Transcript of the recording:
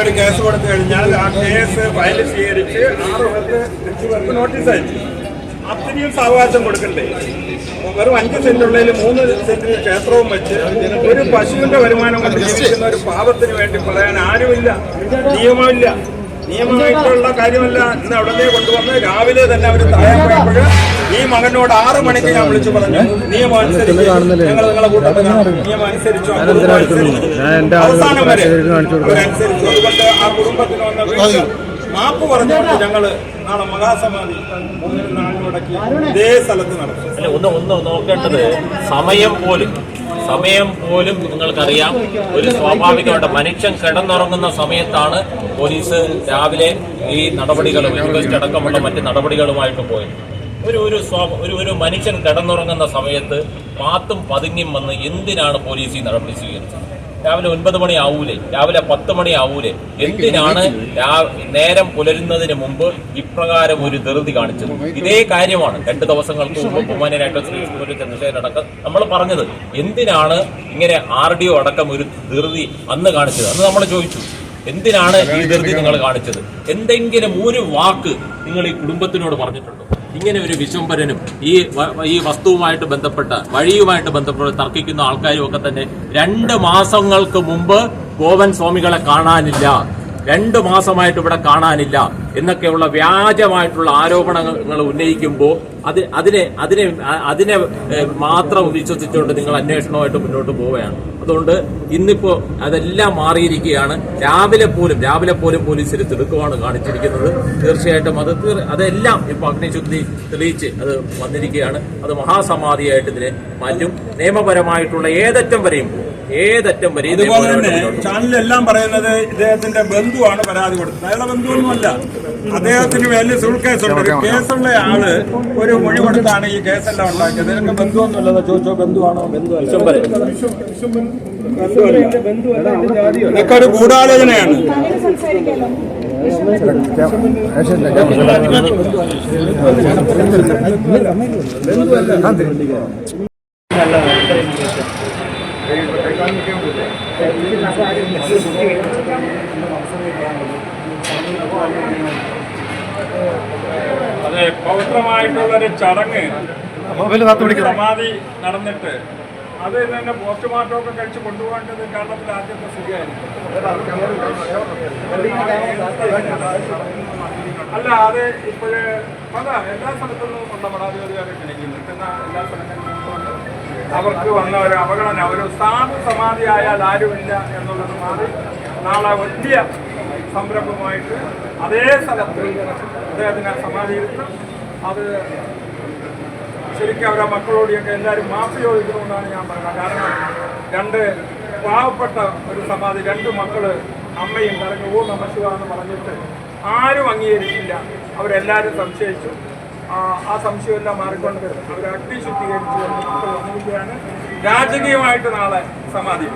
ഒരു കേസ് കൊടുത്തു കഴിഞ്ഞാൽ ആ കേസ് ഫയൽ സ്വീകരിച്ച് ആറ് പേർക്ക് നോട്ടീസ് അയച്ചു. അത്രയും സാവകാശം കൊടുക്കണ്ടേ? വെറും അഞ്ച് സെന്റുള്ളതിൽ മൂന്ന് സെന്റിൽ ക്ഷേത്രവും വെച്ച് ഒരു പശുവിന്റെ വരുമാനം കൊണ്ട് ജീവിക്കുന്ന ഒരു പാപത്തിന് വേണ്ടി പറയാൻ ആരുമില്ല നിയമമില്ല. നിയമമായിട്ടുള്ള കാര്യമല്ല ഇന്ന് അവിടെ കൊണ്ടുവന്ന് രാവിലെ തന്നെ അവർ താഴെ പോയപ്പോൾ ഈ മകനോട് ആറു മണിക്ക് ഞാൻ വിളിച്ചു പറഞ്ഞു. നിയമം അനുസരിച്ച് ഞങ്ങൾ നിങ്ങളെ കൂട്ടത്തിൽ നിയമം അനുസരിച്ചു. അവസാനം വരെ അവരനുസരിച്ചു. അതുകൊണ്ട് ആ കുടുംബത്തിന് വന്ന വീഴ്ച മാപ്പ് പറഞ്ഞുകൊണ്ട് ഞങ്ങൾ നാളെ മഹാസമാധി മൂന്നിന് നാലിനുടക്കി ഇതേ സ്ഥലത്ത് നടക്കും. അല്ല ഒന്ന് ഒന്ന് നോക്കേണ്ടത് സമയം പോലും സമയം പോലും നിങ്ങൾക്കറിയാം. ഒരു സ്വാഭാവികമായിട്ട് മനുഷ്യൻ കിടന്നുറങ്ങുന്ന സമയത്താണ് പോലീസ് രാവിലെ ഈ നടപടികളും ഇൻവെസ്റ്റ് അടക്കമുള്ള മറ്റ് നടപടികളുമായിട്ട് പോയത്. ഒരു ഒരു ഒരു ഒരു മനുഷ്യൻ കിടന്നുറങ്ങുന്ന സമയത്ത് പാത്തും പതുങ്ങിയും വന്ന് എന്തിനാണ് പോലീസ് ഈ നടപടി സ്വീകരിച്ചത്? രാവിലെ ഒൻപത് മണി ആവൂലേ രാവിലെ പത്ത് മണി ആവൂലേ എന്തിനാണ് നേരം പുലരുന്നതിന് മുമ്പ് ഇപ്രകാരം ഒരു ധൃതി കാണിച്ചത്? ഇതേ കാര്യമാണ് രണ്ട് ദിവസങ്ങൾക്ക് മുമ്പ് ബഹുമാനായിട്ട് ശ്രീ ചന്ദ്രശേഖരൻ അടക്കം നമ്മൾ പറഞ്ഞത്. എന്തിനാണ് ഇങ്ങനെ ആർ ഡി ഒ അടക്കം ഒരു ധൃതി അന്ന് കാണിച്ചത്? അന്ന് നമ്മൾ ചോദിച്ചു. എന്തിനാണ് ഈ ധൃതി നിങ്ങൾ കാണിച്ചത്? എന്തെങ്കിലും ഒരു വാക്ക് നിങ്ങൾ ഈ കുടുംബത്തിനോട് പറഞ്ഞിട്ടുണ്ടോ? ഇങ്ങനെ ഒരു വിശ്വംഭരനും ഈ ഈ വസ്തുവുമായിട്ട് ബന്ധപ്പെട്ട വഴിയുമായിട്ട് ബന്ധപ്പെട്ട് തർക്കിക്കുന്ന ആൾക്കാരും ഒക്കെ തന്നെ രണ്ട് മാസങ്ങൾക്ക് മുമ്പ് ഗോവൻ സ്വാമികളെ കാണാനില്ല. രണ്ട് മാസമായിട്ട് ഇവിടെ കാണാനില്ല. എന്നൊക്കെയുള്ള വ്യാജമായിട്ടുള്ള ആരോപണങ്ങൾ ഉന്നയിക്കുമ്പോൾ അത് അതിനെ അതിനെ അതിനെ മാത്രം വിശ്വസിച്ചുകൊണ്ട് നിങ്ങൾ അന്വേഷണവുമായിട്ട് മുന്നോട്ട് പോവുകയാണ്. അതുകൊണ്ട് ഇന്നിപ്പോ അതെല്ലാം മാറിയിരിക്കുകയാണ്. രാവിലെ പോലും രാവിലെ പോലും പോലീസിൽ തിടുക്കമാണ് കാണിച്ചിരിക്കുന്നത്. തീർച്ചയായിട്ടും അത് അതെല്ലാം ഇപ്പൊ അഗ്നിശുദ്ധി തെളിയിച്ച് അത് വന്നിരിക്കുകയാണ്. അത് മഹാസമാധിയായിട്ട് ഇതിനെ മാറ്റും. നിയമപരമായിട്ടുള്ള ഏതറ്റം വരെയും ഏതറ്റം വരെയും അതുപോലെ തന്നെ നിയമപരമായിട്ട് മുന്നോട്ട് ചാനലെല്ലാം പറയുന്നത് ഇദ്ദേഹത്തിന്റെ ബന്ധുവാണ് പരാതി കൊടുത്തത്. അയാളുടെ ബന്ധുവൊന്നുമല്ല. അദ്ദേഹത്തിന് വലിയ സുൾ കേസുണ്ട് ഒരു കേസുള്ള ആൾ ഒരു മൊഴി കൊടുത്താണ് ഈ കേസെല്ലാം ഉണ്ടാക്കിയത്. നിനക്ക് ബന്ധുവൊന്നുമല്ല ചോദിച്ചോ ബന്ധുവാണോ ബന്ധുവല്ല? ഇതൊക്കെ ഒരു ഗൂഢാലോചനയാണ്. താങ്കൾ അതെ പവിത്രമായിട്ടുള്ള ഒരു ചടങ്ങ് സമാധി നടന്നിട്ട്. അത് തന്നെ പോസ്റ്റ്മോർട്ടം ഒക്കെ കഴിച്ച് കൊണ്ടുപോകേണ്ടത് കേരളത്തിൽ ആദ്യത്തെ സ്ഥിതിയായിരുന്നു അല്ല അത് ഇപ്പോഴ് പല എല്ലാ സ്ഥലത്തുനിന്നും ഉള്ള പരാതികാരെ ക്ഷണിക്കും എല്ലാ സ്ഥലങ്ങളിലും അവർക്ക് വന്ന ഒരു അവഗണന ഒരു സാധു സമാധിയായാൽ ആരുമില്ല എന്നുള്ളത് മാറി നാളെ വലിയ സംരംഭമായിട്ട് അതേ സ്ഥലത്ത് അദ്ദേഹത്തിന് സമാധി ഇരുത്തും അത് ശരിക്കും അവരെ മക്കളോടെയൊക്കെ എല്ലാവരും മാപ്പ് ചോദിക്കണമെന്നാണ് ഞാൻ പറയുന്നത് കാരണം രണ്ട് പാവപ്പെട്ട ഒരു സമാധി രണ്ട് മക്കൾ അമ്മയും കറങ്ങി ഓ നമശിവ എന്ന് പറഞ്ഞിട്ട് ആരും അംഗീകരിച്ചില്ല. അവരെല്ലാവരും സംശയിച്ചു. ആ, സംശയമെല്ലാം മാറിക്കൊണ്ട് വരുന്നത് അവർ അഗ്നി ശുദ്ധീകരിച്ചു വന്നിരിക്കുകയാണ് രാജകീയമായിട്ട് നാളെ സമാധി